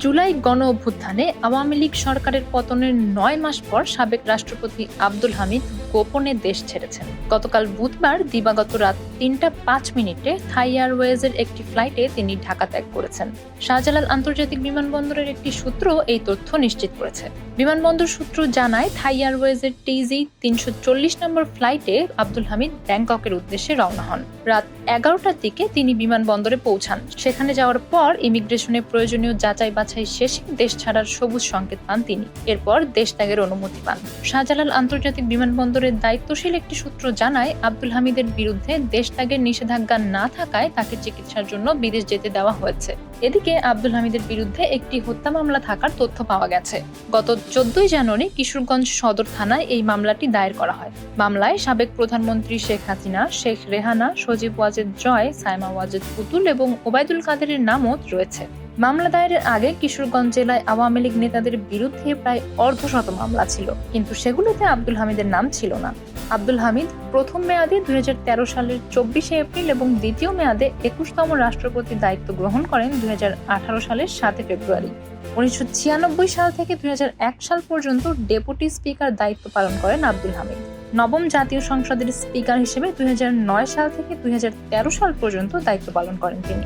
জুলাই গণ অভ্যুত্থানে আওয়ামী লীগ সরকারের পতনের নয় মাস পর সাবেক রাষ্ট্রপতি আব্দুল হামিদ গোপনে দেশ ছেড়েছেন। গতকাল বুধবার দিবাগত রাত তিনটা পাঁচ মিনিটে থাই এয়ারওয়েজের একটি ফ্লাইটে তিনি ঢাকা ত্যাগ করেছেন। শাহজালাল আন্তর্জাতিক বিমানবন্দরের একটি সূত্র এই তথ্য নিশ্চিত করেছে। বিমানবন্দর সূত্র জানায়, থাই এয়ারওয়েজের টিজি তিনশো চল্লিশ নম্বর ফ্লাইটে আব্দুল হামিদ ব্যাংককের উদ্দেশ্যে রওনা হন। রাত এগারোটার দিকে তিনি বিমানবন্দরে পৌঁছান। সেখানে যাওয়ার পর ইমিগ্রেশনে প্রয়োজনীয় যাচাই বাছাই শেষে দেশ ছাড়ার সবুজ সংকেত পান তিনি। এরপর দেশ ত্যাগের অনুমতি পান। শাহজালাল আন্তর্জাতিক বিমানবন্দরের দায়িত্বশীল একটি সূত্র জানায়, আব্দুল হামিদের বিরুদ্ধে দেশ ত্যাগের নিষেধাজ্ঞা না থাকায় তাকে চিকিৎসার জন্য বিদেশ যেতে দেওয়া হয়েছে। এদিকে আব্দুল হামিদের বিরুদ্ধে একটি হত্যা মামলা থাকার তথ্য পাওয়া গেছে। গত চোদ্দই জানুয়ারি কিশোরগঞ্জ সদর থানায় এই মামলাটি দায়ের করা হয়। মামলায় সাবেক প্রধানমন্ত্রী শেখ হাসিনা, শেখ রেহানা, সজীব ওয়াজেদ জয়, সাইমা ওয়াজেদ পুতুল এবং ওবায়দুল কাদেরের নামও রয়েছে। মামলা দায়েরের আগে কিশোরগঞ্জ জেলায় আওয়ামী লীগ নেতাদের বিরুদ্ধে প্রায় অর্ধশত মামলা ছিল, কিন্তু সেগুলোতে আব্দুল হামিদের নাম ছিল না। আব্দুল হামিদ প্রথম মেয়াদে দুই সালের চব্বিশে এপ্রিল এবং দ্বিতীয় মেয়াদে একুশতম রাষ্ট্রপতির দায়িত্ব গ্রহণ করেন দুই সালের সাতই ফেব্রুয়ারি। উনিশশো ছিয়ানব্বই সাল থেকে দুই হাজার এক সাল পর্যন্ত ডেপুটি স্পিকার দায়িত্ব পালন করেন আব্দুল হামিদ। নবম জাতীয় সংসদের স্পিকার হিসেবে দুই হাজার নয় সাল থেকে দুই হাজার তেরো সাল পর্যন্ত দায়িত্ব পালন করেন তিনি।